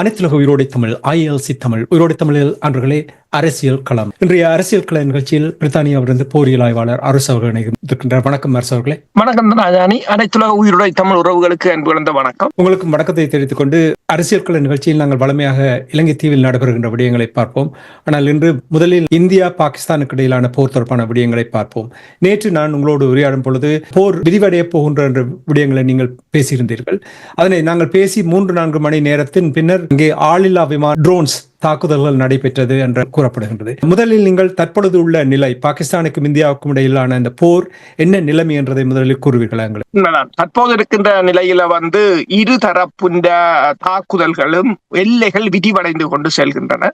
அனைத்துலக உயிரோடை தமிழ் ஐஎல்சி தமிழ் உயிரோடை தமிழில் அன்றர்களே அரசியல் களம். இன்றைய அரசியல் கள நிகழ்ச்சியில் பிரித்தானியாவிலிருந்து போரியல் ஆய்வாளர் அரசு அவர்கள் இணைந்திருக்கின்றார் வணக்கம் அரசு அவர்களே. வணக்கம் ராஜானி. அனைத்துலக உயிருடை தமிழ் உறவுகளுக்கு அன்பு கலந்த வணக்கம். உங்களுக்கு வணக்கத்தை தெரிவித்துக் கொண்டு அரசியல் கள நிகழ்ச்சியில் நாங்கள் வளமையாக இலங்கை தீவில் நடைபெறுகின்ற விடயங்களை பார்ப்போம். ஆனால் இன்று முதலில் இந்தியா பாகிஸ்தானுக்கு இடையிலான போர் தொடர்பான விடயங்களை பார்ப்போம். நேற்று நான் உங்களோடு உரையாடும் பொழுது போர் விரிவடைய போகின்ற என்ற விடயங்களை நீங்கள் பேசியிருந்தீர்கள். அதனை நாங்கள் பேசி மூன்று நான்கு மணி நேரத்தின் பின்னர் இங்கே ஆளில்லா விமான ட்ரோன்ஸ் தாக்குதல்கள் நடைபெற்றது என்று கூறப்படுகின்றது. முதலில் நீங்கள் தற்பொழுது உள்ள நிலை பாகிஸ்தானுக்கும் இந்தியாவுக்கும் இடையிலான இந்த போர் என்ன நிலைமை என்றதை முதலில் கூறுவீர்களா எங்களுக்கு? தற்போது இருக்கின்ற நிலையில வந்து இரு தரப்புண்ட தாக்குதல்களும் எல்லைகள் விரிவடைந்து கொண்டு செல்கின்றன.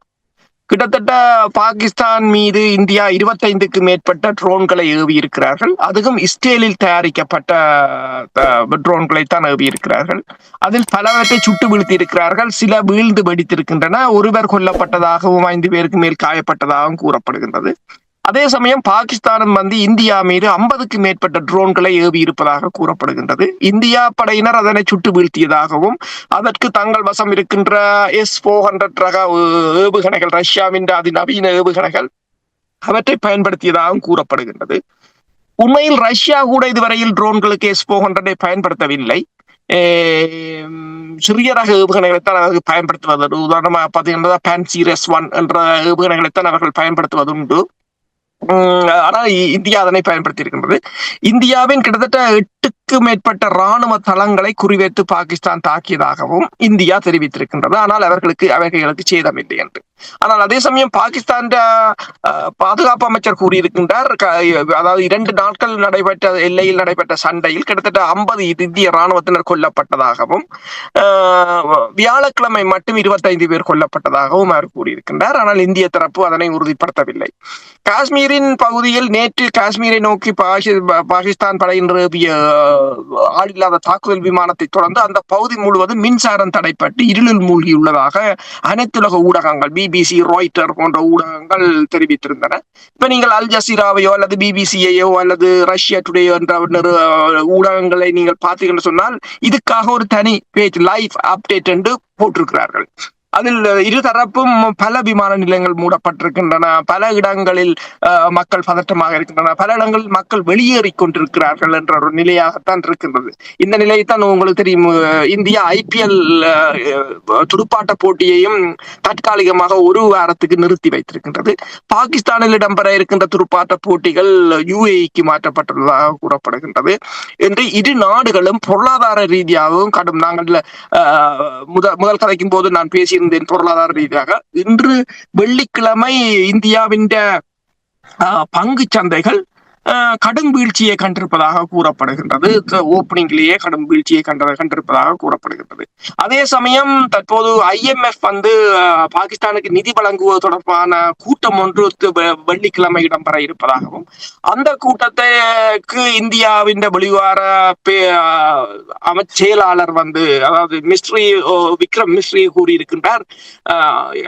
கிட்டத்தட்ட பாகிஸ்தான் மீது இந்தியா இருபத்தைந்துக்கு மேற்பட்ட ட்ரோன்களை ஏவி இருக்கிறார்கள். அதுவும் இஸ்ரேலில் தயாரிக்கப்பட்ட ட்ரோன்களை தான் ஏவி இருக்கிறார்கள். அதில் பலவற்றை சுட்டு வீழ்த்தி இருக்கிறார்கள். சில வீழ்ந்து வெடித்திருக்கின்றன. ஒருவர் கொல்லப்பட்டதாகவும் ஐந்து பேருக்கு மேல் காயப்பட்டதாகவும் கூறப்படுகின்றது. அதே சமயம் பாகிஸ்தானும் வந்து இந்தியா மீது ஐம்பதுக்கு மேற்பட்ட ட்ரோன்களை ஏவி இருப்பதாக கூறப்படுகின்றது. இந்தியா படையினர் அதனை சுட்டு வீழ்த்தியதாகவும் அதற்கு தங்கள் வசம் இருக்கின்ற எஸ் போர் ஹண்ட்ரட் ரக ஏவுகணைகள் ரஷ்யாவின் அதிநவீன ஏவுகணைகள் அவற்றை பயன்படுத்தியதாகவும் கூறப்படுகின்றது. உண்மையில் ரஷ்யா கூட இதுவரையில் ட்ரோன்களுக்கு எஸ் போர் ஹண்ட்ரடை பயன்படுத்தவில்லை. சிறிய ரக ஏவுகணைகளைத்தான் அவர்கள் பயன்படுத்துவது உதாரணமாக பார்த்தீங்கன்னா பேன்சீரஸ் ஒன் என்ற ஏவுகணைகளைத்தான் அவர்கள் பயன்படுத்துவது உண்டு ஆனால் இந்தியா அதனை பயன்படுத்தி இருக்கின்றது இந்தியாவின் கிட்டத்தட்ட எட்டுக்கு மேற்பட்ட ராணுவ தளங்களை குறிவைத்து பாகிஸ்தான் தாக்கியதாகவும் இந்தியா தெரிவித்திருக்கின்றது. ஆனால் அவர்களுக்கு அவர்களுக்கு சேதம் இல்லை என்று. ஆனால் அதே சமயம் பாகிஸ்தான் பாதுகாப்பு அமைச்சர் கூறியிருக்கின்றார் அதாவது இரண்டு நாட்கள் நடைபெற்ற எல்லையில் நடைபெற்ற சண்டையில் கிட்டத்தட்ட ஐம்பது இந்திய ராணுவத்தினர் கொல்லப்பட்டதாகவும் வியாழக்கிழமை மட்டும் இருபத்தைந்து பேர் கொல்லப்பட்டதாகவும் அவர் கூறியிருக்கின்றார். ஆனால் இந்திய தரப்பு அதனை உறுதிப்படுத்தவில்லை. காஷ்மீரில் காஷ்மீரின் பகுதியில் நேற்று காஷ்மீரை நோக்கி பாகிஸ்தான் படையினர் ஏவிய அஹ், ஆளில்லாத தாக்குதல் விமானத்தை தொடர்ந்து அந்த பகுதி முழுவதும் மின்சாரம் தடைப்பட்டு இருளில் மூழ்கியுள்ளதாக அனைத்துலக ஊடகங்கள் பிபிசி ராய்டர் போன்ற ஊடகங்கள் தெரிவித்திருந்தன. இப்ப நீங்கள் அல் ஜசீராவையோ அல்லது பிபிசியையோ அல்லது ரஷ்யா டுடே என்ற ஊடகங்களை நீங்கள் பார்த்தீங்கன்னு சொன்னால் இதுக்காக ஒரு தனி பேஜ் லைவ் அப்டேட் என்று போட்டிருக்கிறார்கள். அதில் இரு தரப்பும் பல விமான நிலையங்கள் மூடப்பட்டிருக்கின்றன. பல இடங்களில் மக்கள் பதட்டமாக இருக்கின்றன. பல இடங்களில் மக்கள் வெளியேறி கொண்டிருக்கிறார்கள் என்ற ஒரு நிலையாகத்தான் இருக்கின்றது இந்த நிலையைத்தான் உங்களுக்கு தெரியும். இந்தியா ஐபிஎல் துடுப்பாட்ட போட்டியையும் தற்காலிகமாக ஒரு வாரத்துக்கு நிறுத்தி வைத்திருக்கின்றது. பாகிஸ்தானில் இடம்பெற இருக்கின்ற துடுப்பாட்ட போட்டிகள் யுஏஇக்கு மாற்றப்பட்டுள்ளதாக கூறப்படுகின்றது. என்று இரு நாடுகளும் பொருளாதார ரீதியாகவும் கடும் நாங்கள் அஹ், முதல் முதல் கதைக்கும் போது நான் பேசியிருந்தேன் பொருளாதார ரீதியாக இன்று வெள்ளிக்கிழமை இந்தியாவின் பங்கு சந்தைகள் கடும் வீழ்ச்சியை கண்டிருப்பதாக கூறப்படுகின்றது. ஓப்பனிங்லேயே கடும் வீழ்ச்சியை கண்ட கண்டிருப்பதாக கூறப்படுகின்றது. அதே சமயம் தற்போது ஐஎம்எஃப் வந்து பாகிஸ்தானுக்கு நிதி வழங்குவது தொடர்பான கூட்டம் ஒன்று வெள்ளிக்கிழமை இடம்பெற இருப்பதாகவும் அந்த கூட்டத்துக்கு இந்தியாவின் வெளிவார பே- செயலாளர் வந்து அதாவது மிஸ்ட்ரி விக்ரம் மிஸ்ரி கூறியிருக்கின்றார்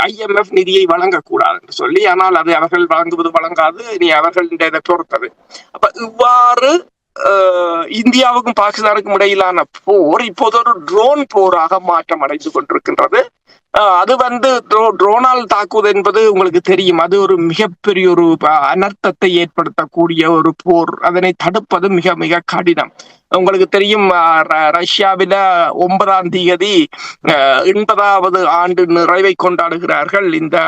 ஐஎம்எஃப் நிதியை வழங்கக்கூடாது என்று சொல்லி ஆனால் அது அவர்கள் வழங்குவது வழங்காது நீ அவர்கள் இதை பொறுத்தது. அப்ப இவ்வாறு இந்தியாவுக்கும் பாகிஸ்தானுக்கும் இடையிலான போர் இப்போது ஒரு ட்ரோன் போராக மாற்றம் அடைந்து கொண்டிருக்கின்றது. அது வந்து ட்ரோ- ட்ரோனால் தாக்குவது என்பது உங்களுக்கு தெரியும். அது ஒரு மிகப்பெரிய ஒரு அனர்த்தத்தை ஏற்படுத்தக்கூடிய ஒரு போர். அதனை தடுப்பது மிக மிக கடினம். உங்களுக்கு தெரியும் ர- ரஷ்யாவில ஒன்பதாம் தேதி அஹ், எண்பதாவது ஆண்டு நிறைவை கொண்டாடுகிறார்கள் இந்த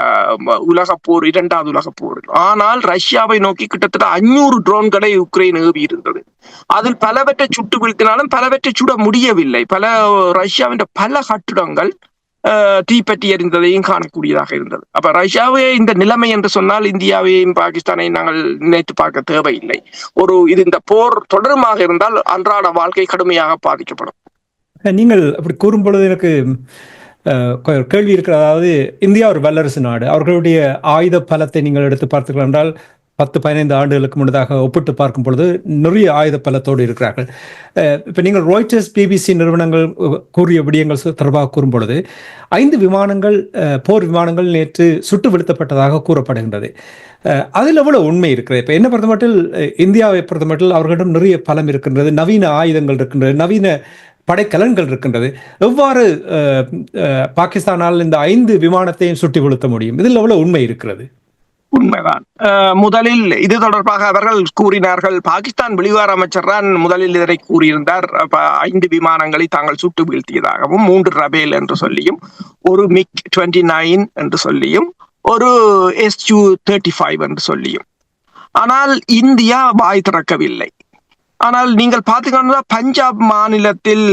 உலக உலகப் போர் இரண்டாவது உலகப் போர். ஆனால் ரஷ்யாவை நோக்கி கிட்டத்தட்ட அஞ்சூறு ட்ரோன்களை உக்ரைன் ஏவி இருந்தது. அதில் பலவற்றை சுட்டு வீழ்த்தினாலும் பலவற்றை சுட முடியவில்லை. பல ரஷ்யாவின் பல கட்டிடங்கள் தீப்பற்றி எறிந்ததையும் காணக்கூடியதாக இருந்தது. அப்ப ரஷ்யாவே இந்த நிலைமை என்று சொன்னால் இந்தியாவையும் பாகிஸ்தானையும் நாங்கள் நினைத்து பார்க்க தேவையில்லை. ஒரு இது இந்த போர் தொடருமாக இருந்தால் அன்றாட வாழ்க்கை கடுமையாக பாதிக்கப்படும். நீங்கள் அப்படி கூறும் பொழுது எனக்கு கேள்வி இருக்கிற அதாவது இந்தியா ஒரு வல்லரசு நாடு. அவர்களுடைய ஆயுத பலத்தை நீங்கள் எடுத்து பார்த்தீர்கள் என்றால் பத்து பதினைந்து ஆண்டுகளுக்கு முன்னதாக ஒப்பிட்டு பார்க்கும் பொழுது நிறைய ஆயுத பலத்தோடு இருக்கிறார்கள் இப்போ நீங்கள் ராய்டர்ஸ் பிபிசி நிறுவனங்கள் கூறிய விடயங்கள் சொ- தொடர்பாக கூறும் பொழுது ஐந்து விமானங்கள் போர் விமானங்கள் நேற்று சுட்டு வீழ்த்தப்பட்டதாக கூறப்படுகின்றது அதில் எவ்வளவு உண்மை இருக்கிறது? இப்போ என்ன பொறுத்தமட்டில் இந்தியாவை பொறுத்தமட்டில் அவர்களிடம் நிறைய பலம் இருக்கின்றது நவீன ஆயுதங்கள் இருக்கின்றது நவீன படைக்கலன்கள் இருக்கின்றது. எவ்வாறு பாகிஸ்தானால் இந்த ஐந்து விமானத்தையும் சுட்டி கொளுத்த முடியும்? இதில் எவ்வளவு உண்மை இருக்கிறது? உண்மைதான். முதலில் இது தொடர்பாக அவர்கள் கூறினார்கள் பாகிஸ்தான் வெளிவார அமைச்சர் தான் முதலில் இதனை கூறியிருந்தார். ஐந்து விமானங்களை தாங்கள் சுட்டு வீழ்த்தியதாகவும் மூன்று ரபேல் என்று சொல்லியும் ஒரு மிக் டுவெண்ட்டி நைன் என்று சொல்லியும் ஒரு எஸ்யூ தேர்ட்டி ஃபைவ் என்று சொல்லியும். ஆனால் இந்தியா வாய் திறக்கவில்லை. ஆனால் நீங்கள் பார்த்தீங்கன்னா பஞ்சாப் மாநிலத்தில்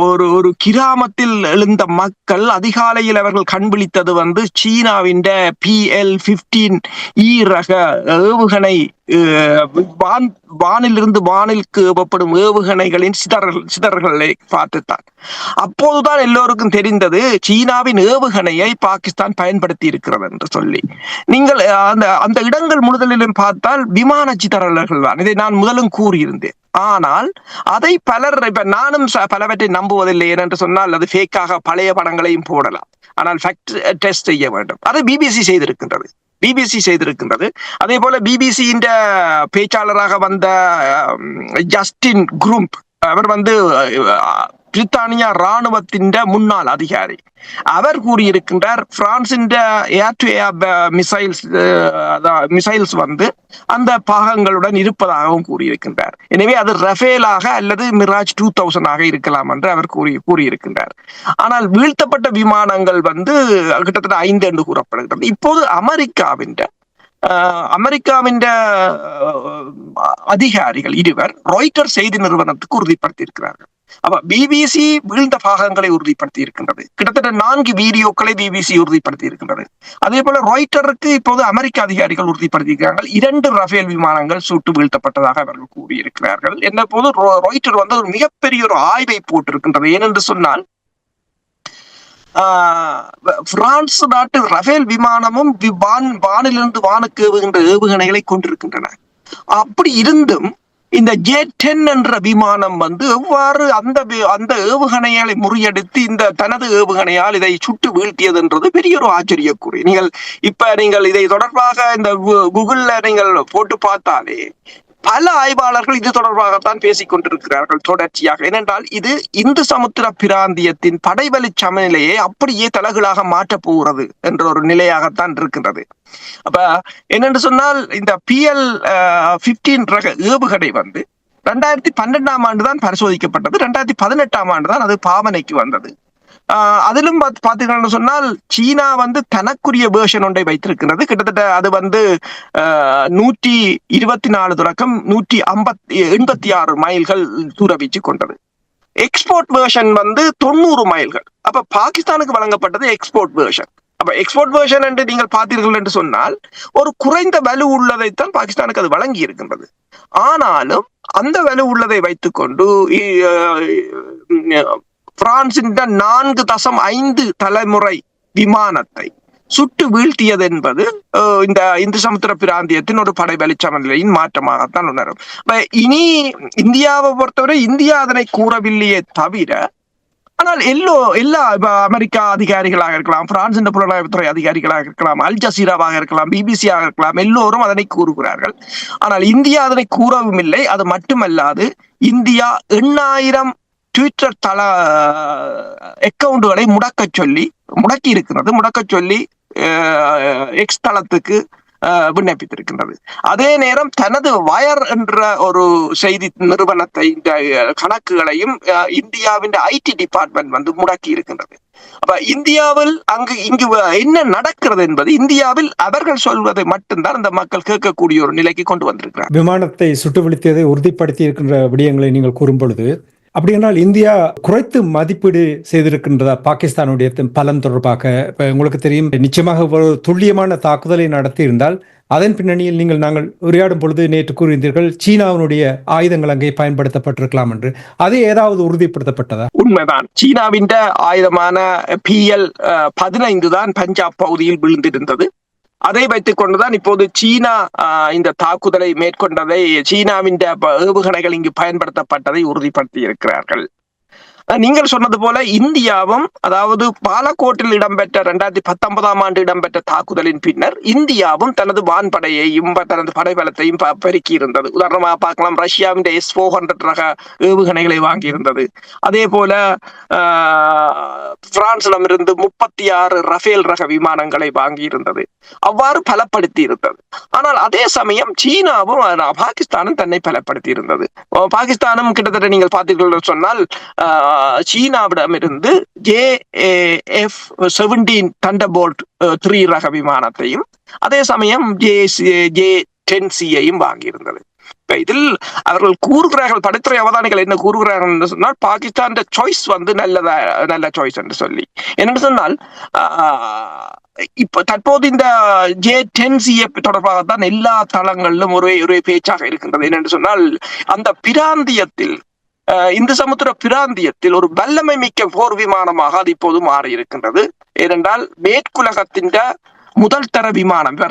ஒரு ஒரு கிராமத்தில் எழுந்த மக்கள் அதிகாலையில் அவர்கள் கண்பிடித்தது வந்து சீனாவின் பிஎல் பிப்டீன் ஈ ரக ஏவுகணை வான் வானிலிருந்து வானிற்கு ஏவப்படும் ஏவுகணைகளின் சிதறல் சிதறல்களை பார்த்துத்தான். அப்போதுதான் எல்லோருக்கும் தெரிந்தது சீனாவின் ஏவுகணையை பாகிஸ்தான் பயன்படுத்தி இருக்கிறது என்று சொல்லி. நீங்கள் அந்த அந்த இடங்கள் முழுதலிலும் பார்த்தால் விமான சிதறல்கள் தான். இதை நான் முதலும் கூறியிருந்தேன். ஆனால் அதை பலர் இப்ப நானும் ச- பலவற்றை நம்புவதில்லை ஏனென்று சொன்னால் அது ஃபேக்காக பழைய படங்களையும் போடலாம். ஆனால் ஃபேக்ட் டெஸ்ட் செய்ய வேண்டும். அதை பிபிசி செய்திருக்கின்றது. பிபிசி செய்திருக்கின்றது. அதே போல பிபிசியின் பேச்சாளராக வந்த ஜஸ்டின் குரூம்ப் அவர் வந்து பிரித்தானியா ராணுவத்தின் முன்னாள் அதிகாரி. அவர் கூறியிருக்கின்றார் பிரான்சின் air to air missiles missiles வந்து அந்த பாகங்களுடன் இருப்பதாகவும் கூறியிருக்கின்றார். எனவே அது ரஃபேலாக அல்லது மிராஜ் டூ தௌசண்ட் ஆக இருக்கலாம் என்று அவர் கூறி கூறியிருக்கின்றார். ஆனால் வீழ்த்தப்பட்ட விமானங்கள் வந்து கிட்டத்தட்ட ஐந்து என்று கூறப்படுகிறது இப்போது அமெரிக்காவின் அமெரிக்காவின் அதிகாரிகள் இருவர் ராய்ட்டர் செய்தி நிறுவனத்துக்கு உறுதிப்படுத்தியிருக்கிறார்கள். அப்ப பிபிசி வீழ்ந்த பாகங்களை உறுதிப்படுத்தி இருக்கின்றது கிட்டத்தட்ட நான்கு வீடியோக்களை பிபிசி உறுதிப்படுத்தி இருக்கின்றது அதே போல ராய்டருக்கு இப்போது அமெரிக்க அதிகாரிகள் உறுதிப்படுத்தி இருக்கிறார்கள் இரண்டு ரஃபேல் விமானங்கள் சுட்டு வீழ்த்தப்பட்டதாக அவர்கள் கூறியிருக்கிறார்கள். என்ன போது ராய்டர் வந்து ஒரு மிகப்பெரிய ஒரு ஆய்வை போட்டிருக்கின்றது. ஏனென்று சொன்னால் ஆஹ் பிரான்ஸ் நாட்டு ரஃபேல் விமானமும் வான் வானிலிருந்து வானுக்கு ஏவுகின்ற ஏவுகணைகளை கொண்டிருக்கின்றன. அப்படி இருந்தும் இந்த ஜே டென் என்ற விமானம் வந்து எவ்வாறு அந்த அந்த ஏவுகணையாலை முறியடித்து இந்த தனது ஏவுகணையால் இதை சுட்டு வீழ்த்தியது என்றது பெரிய ஒரு ஆச்சரியக்குறி. நீங்கள் இப்ப நீங்கள் இதை தொடர்பாக இந்த கூகுள்ல நீங்கள் போட்டு பார்த்தாலே பல ஆய்வாளர்கள் இது தொடர்பாகத்தான் பேசிக் கொண்டிருக்கிறார்கள் தொடர்ச்சியாக. ஏனென்றால் இது இந்து சமுத்திர பிராந்தியத்தின் படைவலி சமநிலையை அப்படியே தலகுலாக மாற்றப் போகிறது என்ற ஒரு நிலையாகத்தான் இருக்கின்றது. அப்ப என்னென்று சொன்னால் இந்த பிஎல் பிப்டீன் ரக ஏவுகணை வந்து ரெண்டாயிரத்தி பன்னெண்டாம் ஆண்டு தான் பரிசோதிக்கப்பட்டது. ரெண்டாயிரத்தி பதினெட்டாம் ஆண்டு தான் அது பாவனைக்கு வந்தது. அதிலும் பாத்- பார்த்தீங்கன்னு சொன்னால் சீனா வந்து தனக்குரிய வேர்ஷன் ஒன்றை வைத்திருக்கிறது. கிட்டத்தட்ட அது வந்து ஆஹ், நூற்றி இருபத்தி நாலு தொடக்கம் நூற்றி ஐம்பத்தி எண்பத்தி ஆறு மைல்கள் தூர வீச்சு கொண்டது. எக்ஸ்போர்ட் வேர்ஷன் வந்து தொண்ணூறு மைல்கள். அப்ப பாகிஸ்தானுக்கு வழங்கப்பட்டது எக்ஸ்போர்ட் வேர்ஷன் அப்ப எக்ஸ்போர்ட் வேர்ஷன் என்று நீங்கள் பார்த்தீர்கள் என்று சொன்னால் ஒரு குறைந்த வலு உள்ளதைத்தான் பாகிஸ்தானுக்கு அது வழங்கி இருக்கின்றது. ஆனாலும் அந்த வலு உள்ளதை வைத்துக்கொண்டு பிரான்சின் நான்கு தசம் ஐந்து தலைமுறை விமானத்தை சுட்டு வீழ்த்தியது என்பது இந்த இந்து சமுத்திர பிராந்தியத்தின் ஒரு படை வெளிச்சமநிலையின் மாற்றமாகத்தான் உணரும். இனி இந்தியாவை பொறுத்தவரை இந்தியா அதனை கூறவில்லையே தவிர ஆனால் எல்லோ எல்லா அமெரிக்கா அதிகாரிகளாக இருக்கலாம் பிரான்சின் புலனாய்வுத்துறை அதிகாரிகளாக இருக்கலாம் அல் ஜசீராவாக இருக்கலாம் பிபிசியாக இருக்கலாம் எல்லோரும் அதனை கூறுகிறார்கள். ஆனால் இந்தியா அதனை கூறவும் இல்லை அது மட்டுமல்லாது இந்தியா எண்ணாயிரம் ட்விட்டர் தள அக்கவுண்டுகளை முடக்கச் சொல்லி முடக்கி இருக்கிறது முடக்கச் சொல்லி எக்ஸ் தளத்துக்கு விண்ணப்பித்திருக்கின்றது. அதே நேரம் தனது வயர் என்ற ஒரு செய்தி நிறுவனத்தை இந்த கணக்குகளையும் இந்தியாவின் ஐடி டிபார்ட்மெண்ட் வந்து முடக்கி இருக்கின்றது. அப்ப இந்தியாவில் அங்கு இங்கு என்ன நடக்கிறது என்பது இந்தியாவில் அவர்கள் சொல்வதை மட்டும்தான் அந்த மக்கள் கேட்கக்கூடிய ஒரு நிலைக்கு கொண்டு வந்திருக்கிறார் விமானத்தை சுட்டு விழித்ததை உறுதிப்படுத்தி இருக்கின்ற விடயங்களை நீங்கள் கூறும் பொழுது அப்படி என்றால் இந்தியா குறைத்து மதிப்பீடு செய்திருக்கின்றதா? பாகிஸ்தானுடைய பலம் தொடர்பாக. உங்களுக்கு தெரியும் நிச்சயமாக ஒரு துல்லியமான தாக்குதலை நடத்தி இருந்தால் அதன் பின்னணியில் நீங்கள் நாங்கள் உரையாடும் பொழுது நேற்று கூறியிருந்தீர்கள் சீனாவினுடைய ஆயுதங்கள் அங்கே பயன்படுத்தப்பட்டிருக்கலாம் என்று. அது ஏதாவது உறுதிப்படுத்தப்பட்டதா? உண்மைதான். சீனாவின் ஆயுதமான பி எல் பதினைந்து தான் பஞ்சாப் பகுதியில் விழுந்திருந்தது. அதை வைத்துக் கொண்டுதான் இப்போது சீனா இந்த தாக்குதலை மேற்கொண்டதை சீனாவின் ஏவுகணைகள் இங்கு பயன்படுத்தப்பட்டதை உறுதிப்படுத்தி இருக்கிறார்கள் நீங்கள் சொன்னது போல இந்தியாவும் அதாவது பாலக்கோட்டில் இடம்பெற்ற இரண்டாயிரத்தி பத்தொன்பதாம் ஆண்டு இடம்பெற்ற தாக்குதலின் பின்னர் இந்தியாவும் தனது வான்படையையும் தனது படைபலத்தையும் ப- பெருக்கி இருந்தது உதாரணமாக பார்க்கலாம் ரஷ்யாவின் எஸ் ஃபோர் ஹண்ட்ரட் ரக ஏவுகணைகளை வாங்கியிருந்தது. அதே போல ஆஹ், பிரான்சிடமிருந்து முப்பத்தி ஆறு ரஃபேல் ரக விமானங்களை வாங்கியிருந்தது. அவ்வாறு பலப்படுத்தி இருந்தது ஆனால் அதே சமயம் சீனாவும் பாகிஸ்தானும் தன்னை பலப்படுத்தி இருந்தது பாகிஸ்தானும் கிட்டத்தட்ட நீங்கள் பார்த்தீர்கள் என்று சொன்னால் ஆஹ், சீனாவிடமிருந்து J F seventeen thunderbolt three ரக விமானத்தையும் அதே சமயம் ஜே ஜே டென் சியையும் வாங்கியிருந்தது. இதில் அவர்கள் கூறுகிறார்கள் படைத்துறை அவதானிகள் என்ன கூறுகிறார்கள் என்று சொன்னால் பாகிஸ்தான் சாய்ஸ் வந்து நல்லதா நல்ல சாய்ஸ் என்று சொல்லி. என்னென்னு சொன்னால் இப்ப தற்போது இந்த ஜே டென் சிஎஃப் தொடர்பாக தான் எல்லா தளங்களிலும் ஒரே ஒரே பேச்சாக இருக்கின்றது. என்னென்று சொன்னால் அந்த பிராந்தியத்தில் ஆஹ், இந்து சமுத்திர பிராந்தியத்தில் ஒரு வல்லமை மிக்க போர் விமானமாக அது இப்போது மாறி இருக்கின்றது ஏனென்றால் மேற்குலகத்தின் முதல் தர விமானம் இப்ப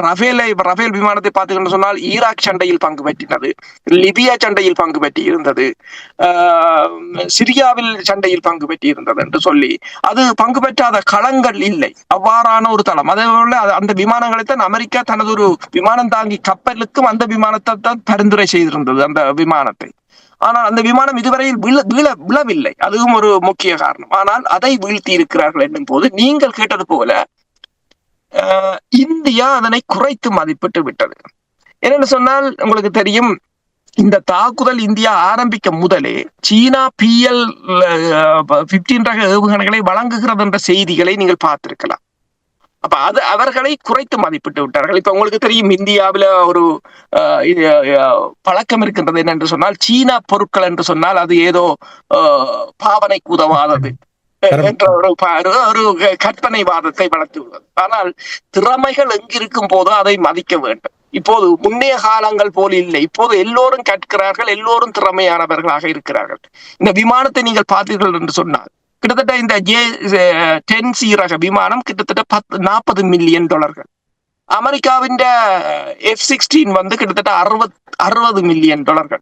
ரஃபேல் விமானத்தை பார்த்தீங்கன்னு சொன்னால் ஈராக் சண்டையில் பங்கு பெற்றினது லிபியா சண்டையில் பங்கு பெற்றி இருந்தது சிரியாவில் சண்டையில் பங்கு பெற்றி இருந்தது என்று சொல்லி. அது பங்கு பெற்றாத களங்கள் இல்லை. அவ்வாறான ஒரு தளம். அதே போல அந்த விமானங்களை தான் அமெரிக்கா தனது ஒரு விமானம் தாங்கி கப்பலுக்கும் அந்த விமானத்தை தான் பரிந்துரை செய்திருந்தது அந்த விமானத்தை. ஆனால் அந்த விமானம் இதுவரையில் விழ விழ விழவில்லை. அதுவும் ஒரு முக்கிய காரணம். ஆனால் அதை வீழ்த்தி இருக்கிறார்கள் என்னும் போது நீங்கள் கேட்டது போல இந்தியா அதனை குறைத்து மதிப்பிட்டு விட்டது. என்னென்னு சொன்னால் உங்களுக்கு தெரியும் இந்த தாக்குதல் இந்தியா ஆரம்பிக்க முதலே சீனா பிஎல் பிப்டீன் ரக ஏவுகணைகளை வழங்குகிறது என்ற செய்திகளை நீங்கள் பார்த்திருக்கலாம். அப்ப அது அவர்களை குறைத்து மதிப்பிட்டு விட்டார்கள். இப்ப உங்களுக்கு தெரியும் இந்தியாவில ஒரு பழக்கம் இருக்கின்றது என்னென்று சொன்னால் சீனா பொருட்கள் என்று சொன்னால் அது ஏதோ ஆஹ், பாவனைக்கு உதவாதது. என்ற ஒரு ஒரு- கற்பனை வாதத்தை வளர்த்து ஆனால் திறமைகள் எங்கிருக்கும் போதோ அதை மதிக்க வேண்டும். இப்போது முன்னைய காலங்கள் போல் இல்லை. இப்போது எல்லோரும் கற்கிறார்கள் எல்லோரும் திறமையானவர்களாக இருக்கிறார்கள். இந்த விமானத்தை நீங்கள் பார்த்தீர்கள் என்று சொன்னால் கிட்டத்தட்ட இந்த ஜே டென் சி ரக விமானம் கிட்டத்தட்ட பத்து நாற்பது மில்லியன் டாலர்கள். அமெரிக்காவின் எஃப் சிக்ஸ்டீன் வந்து கிட்டத்தட்ட அறுபத் அறுபது மில்லியன் டாலர்கள்.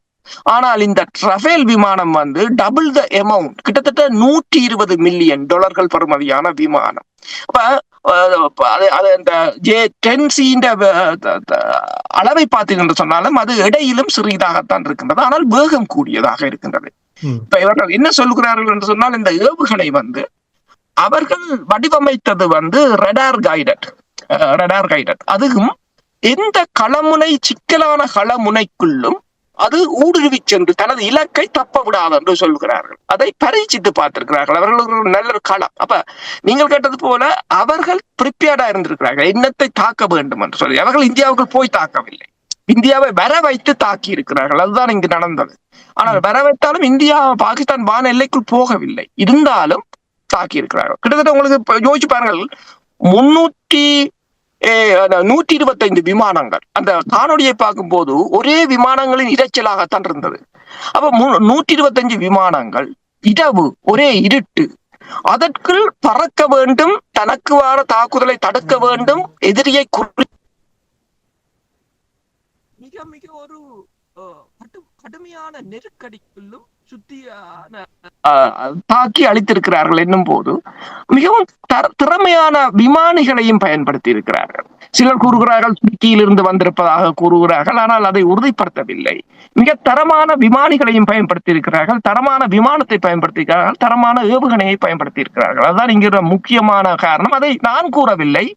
ஆனால் இந்த ரஃபேல் விமானம் வந்து டபுள் த அமௌண்ட் கிட்டத்தட்ட நூற்றி இருபது மில்லியன் டாலர்கள் பெறுமதியான விமானம். அப்ப அது அது அந்த ஜே டென் சின்ற அளவை பார்த்தீங்கன்னு சொன்னாலும் அது இடையிலும் சிறியதாகத்தான் இருக்கின்றது. ஆனால் வேகம் கூடியதாக இருக்கின்றது. இப்ப இவர்கள் என்ன சொல்லுகிறார்கள் என்று சொன்னால் இந்த ஏவுகணை வந்து அவர்கள் வடிவமைத்தது வந்து ரெடார் கைடட் ரெடார் கைடட் அதுவும் எந்த களமுனை சிக்கலான களமுனைக்குள்ளும் அது ஊடுருவி சென்று தனது இலக்கை தப்ப விடாது என்று சொல்கிறார்கள். அதை பரீட்சித்து பார்த்திருக்கிறார்கள். அவர்களுக்கு ஒரு நல்ல ஒரு களம். அப்ப நீங்கள் கேட்டது போல அவர்கள் ப்ரிப்பேர்டா இருந்திருக்கிறார்கள். என்னத்தை தாக்க வேண்டும் என்று சொல்லி. அவர்கள் இந்தியாவுக்கு போய் தாக்கவில்லை. இந்தியாவை வர வைத்து தாக்கி இருக்கிறார்கள். அதுதான் இங்கு நடந்தது. ஆனால் வர வைத்தாலும் இந்தியா பாகிஸ்தான் வான எல்லைக்குள் போகவில்லை. இருந்தாலும் தாக்கி இருக்கிறார்கள். கிட்டத்தட்ட உங்களுக்கு யோசிச்சு பாருங்கள். முன்னூற்றி நூற்றி இருபத்தைந்து விமானங்கள். அந்த காணொலியை பார்க்கும்போது ஒரே விமானங்களின் இரைச்சலாகத்தான் இருந்தது. அப்ப மு- நூற்றி இருபத்தஞ்சு விமானங்கள் இரவு ஒரே இருட்டு. அதற்குள் பறக்க வேண்டும் தனக்கு வார தாக்குதலை தடுக்க வேண்டும் எதிரியை குறி மிக மிக ஒரு கடுமையான நெருக்கடிக்குள்ளும் சுத்தியான தாக்கி அழித்திருக்கிறார்கள் என்னும் போது மிகவும் தர- திறமையான விமானிகளையும் பயன்படுத்தி இருக்கிறார்கள் சிலர் கூறுகிறார்கள் துருக்கியிலிருந்து வந்திருப்பதாக கூறுகிறார்கள் ஆனால் அதை உறுதிப்படுத்தவில்லை. மிக தரமான விமானிகளையும் பயன்படுத்தி இருக்கிறார்கள் தரமான விமானத்தை பயன்படுத்தி இருக்கிறார்கள் தரமான ஏவுகணையை பயன்படுத்தி இருக்கிறார்கள் அதுதான் இங்கிற முக்கியமான காரணம். அதை நான் கூறவில்லை.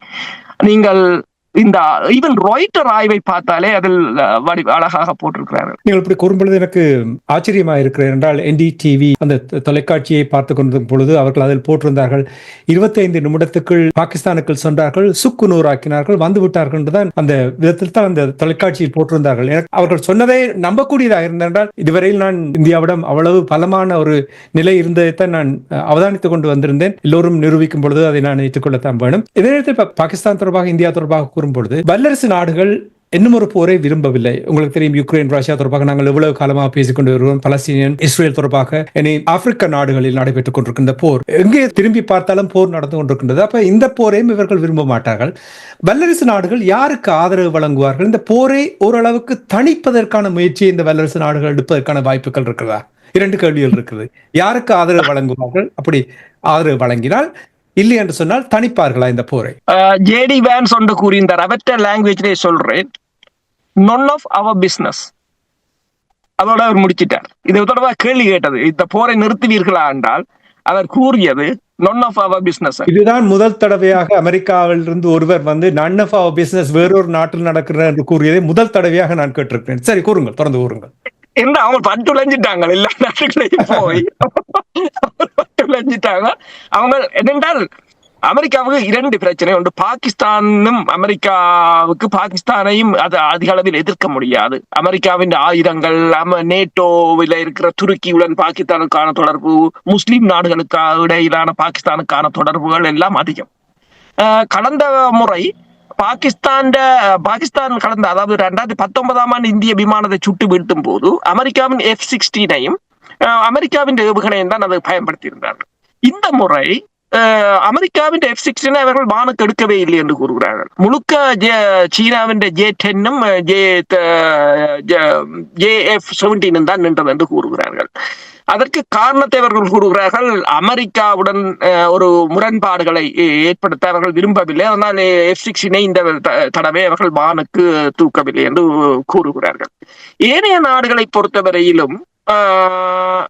நீங்கள் இந்த ஈவன் ராய்டர் ஆய்வை பார்த்தாலே அதில் வடி அழகாக போட்டிருக்கிறார்கள். நீங்கள் இப்படி கூறும்பொழுது எனக்கு ஆச்சரியமா இருக்கிறது என்றால் என்டி டிவி அந்த தொலைக்காட்சியை பார்த்து கொண்டிருக்கும் பொழுது அவர்கள் அதில் போட்டிருந்தார்கள். இருபத்தைந்து நிமிடத்துக்குள் பாகிஸ்தானுக்குள் சென்றார்கள் சுக்கு நூறாக்கினார்கள் வந்து விட்டார்கள் என்றுதான் அந்த விதத்தில் தான் அந்த தொலைக்காட்சியில் போட்டிருந்தார்கள். எனக்கு அவர்கள் சொன்னதை நம்பக்கூடியதாக இருந்தென்றால் இதுவரையில் நான் இந்தியாவிடம் அவ்வளவு பலமான ஒரு நிலை இருந்ததைத்தான் நான் அவதானித்துக் கொண்டு வந்திருந்தேன். எல்லோரும் நிரூபிக்கும் பொழுது அதை நான் ஏற்றுக்கொள்ளத்தான் வேணும். இதே நேரத்தில் பாகிஸ்தான் தொடர்பாக இந்தியா தொடர்பாக கூறும் பொழுது வல்லரசு நாடுகள் இன்னும் ஒரு போரை விரும்பவில்லை. உங்களுக்கு தெரியும் யுக்ரைன் ரஷ்யா தொடர்பாக நாங்கள் எவ்வளவு காலமாக பேசிக்கொண்டு வருவோம் பலஸ்தீனியன் இஸ்ரேல் தொடர்பாக இனி ஆப்பிரிக்க நாடுகளில் நடைபெற்றுக் கொண்டிருக்கின்ற போர் எங்கே திரும்பி பார்த்தாலும் போர் நடந்து கொண்டிருக்கின்றது. அப்ப இந்த போரையும் இவர்கள் விரும்ப மாட்டார்கள். வல்லரசு நாடுகள் யாருக்கு ஆதரவு வழங்குவார்கள்? இந்த போரை ஓரளவுக்கு தணிப்பதற்கான முயற்சியை இந்த வல்லரசு நாடுகள் எடுப்பதற்கான வாய்ப்புகள் இருக்கிறதா? இரண்டு கேள்விகள் இருக்குது. யாருக்கு ஆதரவு வழங்குவார்கள்? அப்படி ஆதரவு வழங்கினால் இல்லை என்று சொன்னால் தணிப்பார்களா இந்த போரை? ஜேடி வேன்ஸ் ஒன்று கூறியிருந்தார். அவற்ற லாங்குவேஜ்லேயே சொல்றேன். நொன் ஆஃப் அவர் பிசினஸ் அதோட அவர் முடிச்சிட்டார். இது தொடர்பாக கேள்வி கேட்டது. இந்த போரை நிறுத்துவீர்களா என்றால் அவர் கூறியது நொன் ஆஃப் அவர் பிசினஸ் இதுதான் முதல் தடவையாக அமெரிக்காவில் இருந்து ஒருவர் வந்து நன் ஆஃப் அவர் பிசினஸ் வேறொரு நாட்டில் நடக்கிறது என்று கூறியதை முதல் தடவையாக நான் கேட்டிருக்கிறேன். சரி கூறுங்கள் தொடர்ந்து கூறுங்கள். என்ன அவங்க பட்டுழைஞ்சிட்டாங்க எல்லா நாட்டுகளையும் போய். பட்டுழைஞ்சிட்டாங்க அவங்க என்னென்றால் அமெரிக்காவுக்கு இரண்டு பிரச்சனை ஒன்று பாகிஸ்தானும் அமெரிக்காவுக்கு பாகிஸ்தானையும் அது அதிக அளவில் எதிர்க்க முடியாது. அமெரிக்காவின் ஆயுதங்கள் நேட்டோவில் இருக்கிற துருக்கியுடன் பாகிஸ்தானுக்கான தொடர்பு முஸ்லிம் நாடுகளுக்கு இடையிலான பாகிஸ்தானுக்கான தொடர்புகள் எல்லாம் அதிகம். கடந்த முறை பாகிஸ்தான் பாகிஸ்தான் கடந்த அதாவது ரெண்டாயிரத்தி பத்தொன்பதாம் ஆண்டு இந்திய விமானத்தை சுட்டு வீழ்த்தும் போது அமெரிக்காவின் எஃப் சிக்ஸ்டீனையும் அமெரிக்காவின் ஏவுகணையும் தான் அதை பயன்படுத்தியிருந்தார்கள். இந்த முறை அமெரிக்காவின் எஃப் சிக்ஸ்டீனை அவர்கள் வானுக்கு எடுக்கவே இல்லை என்று கூறுகிறார்கள். முழுக்க சீனாவின் ஜே டென்னும் ஜே ஜே எஃப் செவன்டீனும் தான் நின்றது என்று கூறுகிறார்கள். அதற்கு காரணத்தை அவர்கள் கூறுகிறார்கள். அமெரிக்காவுடன் அஹ், ஒரு முரண்பாடுகளை ஏ- ஏற்படுத்த அவர்கள் விரும்பவில்லை. அதனால் எஃப் சிக்ஸ்டினை இந்த த- தடவை அவர்கள் வானுக்கு தூக்கவில்லை என்று கூறுகிறார்கள். ஏனைய நாடுகளை பொறுத்தவரையிலும்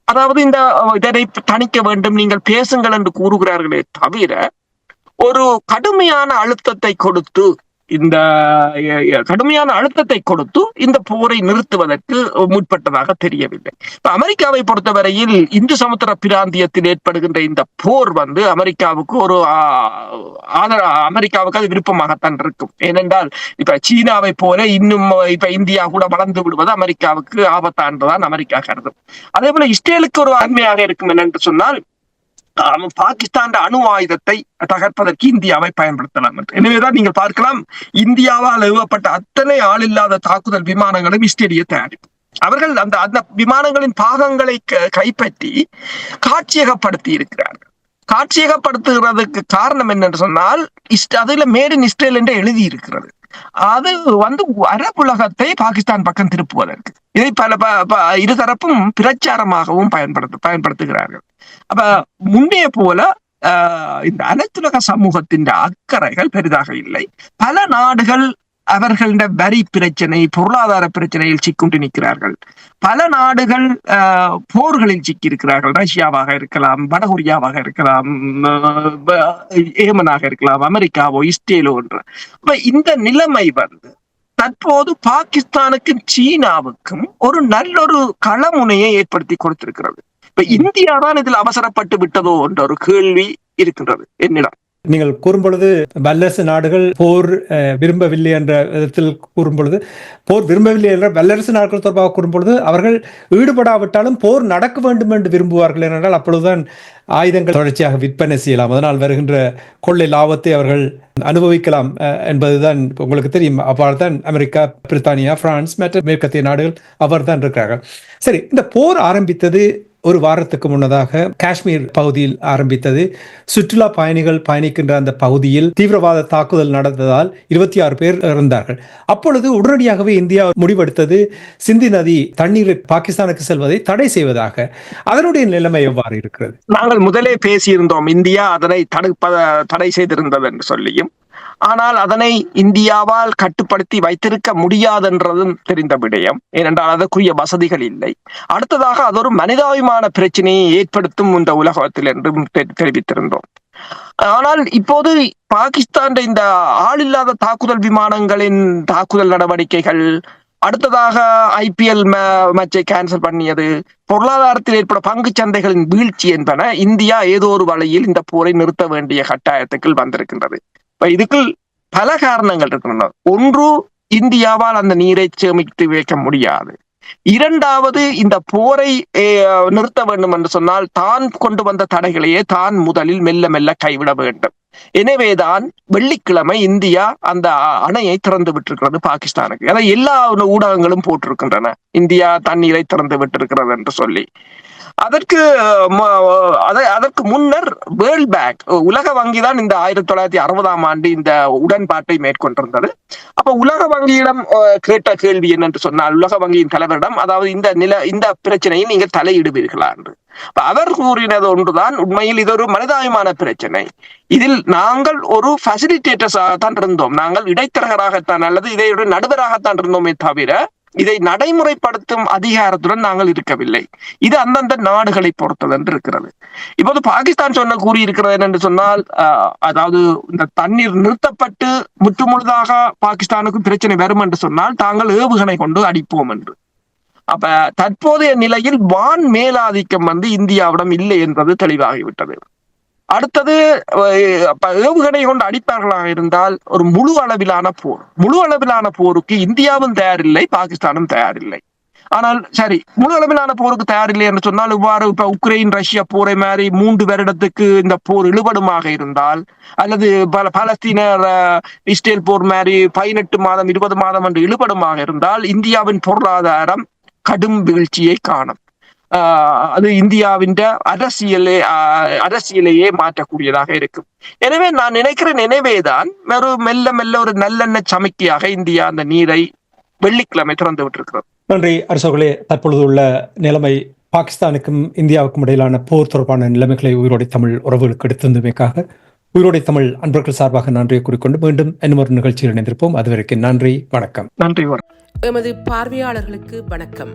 அதாவது இந்த இதனை தணிக்க வேண்டும் நீங்கள் பேசுங்கள் என்று கூறுகிறார்களே தவிர ஒரு கடுமையான அழுத்தத்தை கொடுத்து இந்த கடுமையான அழுத்தத்தை கொடுத்து இந்த போரை நிறுத்துவதற்கு முற்பட்டதாக தெரியவில்லை. இப்ப அமெரிக்காவை பொறுத்தவரையில் இந்து சமுத்திர பிராந்தியத்தில் ஏற்படுகின்ற இந்த போர் வந்து அமெரிக்காவுக்கு ஒரு ஆஹ், ஆதர அமெரிக்காவுக்கு அது விருப்பமாகத்தான் இருக்கும். ஏனென்றால் இப்ப சீனாவை போல இன்னும் இப்ப இந்தியா கூட வளர்ந்து விடுவது அமெரிக்காவுக்கு ஆபத்தான்றதான் அமெரிக்கா கருதும். அதே போல இஸ்ரேலுக்கு ஒரு அண்மையாக இருக்கும் என்னென்று சொன்னால் பாகிஸ்தான் அணு ஆயுதத்தை தகர்ப்பதற்கு இந்தியாவை பயன்படுத்தலாம் என்று. எனவேதான் நீங்கள் பார்க்கலாம் இந்தியாவால் எழுவப்பட்ட அத்தனை ஆளில்லாத தாக்குதல் விமானங்களும் இஸ்ரேலிய தயாரிப்பு. அவர்கள் அந்த அந்த விமானங்களின் பாகங்களை க- கைப்பற்றி காட்சியகப்படுத்தி இருக்கிறார்கள். காட்சியகப்படுத்துகிறதுக்கு காரணம் என்னன்னு சொன்னால் இஸ்ட் அதுல மேட் இன் இஸ்ரேல் என்று எழுதி இருக்கிறது. அது வந்து அரபுலகத்தை பாகிஸ்தான் பக்கம் திருப்புவதற்கு. இதை பல ப- ப- இருதரப்பும் பிரச்சாரமாகவும் பயன்படுத்த பயன்படுத்துகிறார்கள். அப்ப முன்னே போல இந்த அனைத்துலக சமூகத்தின் அக்கறைகள் பெரிதாக இல்லை. பல நாடுகள் அவர்கள வரி பிரச்சனை பொருளாதார பிரச்சனையில் சிக்குண்டு நிற்கிறார்கள். பல நாடுகள் போர்களில் சிக்கியிருக்கிறார்கள். ரஷ்யாவாக இருக்கலாம் வடகொரியாவாக இருக்கலாம் ஏமனாக இருக்கலாம் அமெரிக்காவோ இஸ்ரேலோ என்ற. அப்ப இந்த நிலைமை வந்து தற்போது பாகிஸ்தானுக்கும் சீனாவுக்கும் ஒரு நல்லொரு களமுனையை ஏற்படுத்தி கொடுத்திருக்கிறது. இப்ப இந்தியா தான் இதில் அவசரப்பட்டு விட்டதோ என்ற ஒரு கேள்வி இருக்கின்றது என்னிடம். நீங்கள் கூறும்பொழுது வல்லரசு நாடுகள் போர் விரும்பவில்லை என்ற விதத்தில் கூறும்பொழுது போர் விரும்பவில்லை என்ற வல்லரசு நாடுகள் தொடர்பாக கூறும்பொழுது அவர்கள் ஈடுபடாவிட்டாலும் போர் நடக்க வேண்டும் என்று விரும்புவார்கள் என்றால் அப்பொழுதுதான் ஆயுதங்கள் தொடர்ச்சியாக விற்பனை செய்யலாம். அதனால் வருகின்ற கொள்ளை லாபத்தை அவர்கள் அனுபவிக்கலாம் என்பதுதான் உங்களுக்கு தெரியும். அவ்வாறு தான் அமெரிக்கா பிரித்தானியா பிரான்ஸ் மற்ற மேற்கத்திய நாடுகள் அவர் தான் இருக்கிறார்கள். சரி இந்த போர் ஆரம்பித்தது ஒரு வாரத்துக்கு முன்னதாக காஷ்மீர் பகுதியில் ஆரம்பித்தது. சுற்றுலா பயணிகள் பயணிக்கின்ற அந்த பகுதியில் தீவிரவாத தாக்குதல் நடந்ததால் இருபத்தி ஆறு பேர் இறந்தார்கள். அப்பொழுது உடனடியாகவே இந்தியா முடிவெடுத்தது. சிந்தி நதி தண்ணீர் பாகிஸ்தானுக்கு செல்வதை தடை செய்வதாக. அதனுடைய நிலைமை எவ்வாறு இருக்கிறது? நாங்கள் முதலே பேசியிருந்தோம். இந்தியா அதனை தடுப்ப தடை செய்திருந்தது என்று சொல்லியும். ஆனால் அதனை இந்தியாவால் கட்டுப்படுத்தி வைத்திருக்க முடியாதென்றதும் தெரிந்த விடயம். ஏனென்றால் அதற்குரிய வசதிகள் இல்லை. அடுத்ததாக அது ஒரு மனிதாபிமான பிரச்சனையை ஏற்படுத்தும் இந்த உலகத்தில் என்றும் தெரிவித்திருந்தோம். ஆனால் இப்போது பாகிஸ்தான் இந்த ஆளில்லாத தாக்குதல் விமானங்களின் தாக்குதல் நடவடிக்கைகள் அடுத்ததாக ஐபிஎல் மேட்சை கேன்சல் பண்ணியது பொருளாதாரத்தில் ஏற்பட பங்கு சந்தைகளின் வீழ்ச்சி என்பன இந்தியா ஏதோ ஒரு வழியில் இந்த போரை நிறுத்த வேண்டிய கட்டாயத்துக்குள் வந்திருக்கின்றது. இப்ப இதுக்குள் பல காரணங்கள் இருக்கின்றன. ஒன்று இந்தியாவால் அந்த நீரை சேமித்து வைக்க முடியாது. இரண்டாவது இந்த போரை நிறுத்த வேண்டும் என்று சொன்னால் தான் கொண்டு வந்த தடைகளையே தான் முதலில் மெல்ல மெல்ல கைவிட வேண்டும். எனவேதான் வெள்ளிக்கிழமை இந்தியா அந்த அணையை திறந்து விட்டிருக்கிறது பாகிஸ்தானுக்கு. ஏன்னா எல்லா ஊடகங்களும் போட்டிருக்கின்றன. இந்தியா தண்ணீரை திறந்து விட்டிருக்கிறது என்று சொல்லி. அதற்கு அதற்கு முன்னர் வேர்ல்ட் பேங்க் உலக வங்கி தான் இந்த ஆயிரத்தி தொள்ளாயிரத்தி அறுபதாம் ஆண்டு இந்த உடன்பாட்டை மேற்கொண்டிருந்தது. அப்ப உலக வங்கியிடம் கேட்ட கேள்வி என்னென்று சொன்னால் உலக வங்கியின் தலைவரிடம் அதாவது இந்த நில இந்த பிரச்சனையை நீங்கள் தலையிடுவீர்களா என்று. அவர் கூறினது ஒன்றுதான் உண்மையில் இது ஒரு மனிதாபிமான பிரச்சனை. இதில் நாங்கள் ஒரு ஃபெசிலிட்டேட்டர்ஸாகத்தான் இருந்தோம். நாங்கள் இடைத்தரகராகத்தான் அல்லது இதை ஒரு நடுவராகத்தான் இருந்தோமே தவிர இதை நடைமுறைப்படுத்தும் அதிகாரத்துடன் நாங்கள் இருக்கவில்லை. இது அந்தந்த நாடுகளை பொறுத்தது என்று இருக்கிறது. இப்போது பாகிஸ்தான் சொன்ன கூறியிருக்கிறது என்று சொன்னால் ஆஹ், அதாவது இந்த தண்ணீர் நிறுத்தப்பட்டு முற்றுமுழுதாக பாகிஸ்தானுக்கு பிரச்சனை வரும் என்று சொன்னால் தாங்கள் ஏவுகணை கொண்டு அடிப்போம் என்று. அப்ப தற்போதைய நிலையில் வான் மேலாதிக்கம் வந்து இந்தியாவிடம் இல்லை என்பது தெளிவாகிவிட்டது. அடுத்தது ஏவுகணை கொண்டு அடிப்பார்களாக இருந்தால் ஒரு முழு அளவிலான போர். முழு அளவிலான போருக்கு இந்தியாவும் தயாரில்லை பாகிஸ்தானும் தயாரில்லை. ஆனால் சரி முழு அளவிலான போருக்கு தயாரில்லை என்று சொன்னால் இவ்வாறு இப்ப உக்ரைன் ரஷ்யா போரை மாதிரி மூன்று வருடத்துக்கு இந்த போர் இழுபடுமாக இருந்தால் அல்லது பல பலஸ்தீன இஸ்ரேல் போர் மாதிரி பதினெட்டு மாதம் இருபது மாதம் என்று இழுபடுமாக இருந்தால் இந்தியாவின் பொருளாதாரம் கடும் வீழ்ச்சியை காணும். அது இந்தியாவின் அரசியலே அரசியலையே மாற்றக்கூடியதாக இருக்கும். எனவே நான் நினைக்கிறேன் எனவேதான் ஒரு மெல்ல மெல்ல ஒரு நல்லெண்ணெய் சமைக்கையாக இந்தியா அந்த நீரை வெள்ளிக்கிழமை திறந்து விட்டிருக்கிறது. நன்றி அரசர்களே. தற்பொழுது உள்ள நிலைமை பாகிஸ்தானுக்கும் இந்தியாவுக்கும் இடையிலான போர் தொடர்பான நிலைமைகளை உயிரோடை தமிழ் உறவுகளுக்கு எடுத்திருந்தமைக்காக உயிரோடை தமிழ் அன்பர்கள் சார்பாக நன்றியை கூறிக்கொண்டு மீண்டும் இன்னும் ஒரு நிகழ்ச்சியில் இணைந்திருப்போம். அதுவரைக்கும் நன்றி வணக்கம். நன்றி எமது பார்வையாளர்களுக்கு வணக்கம்.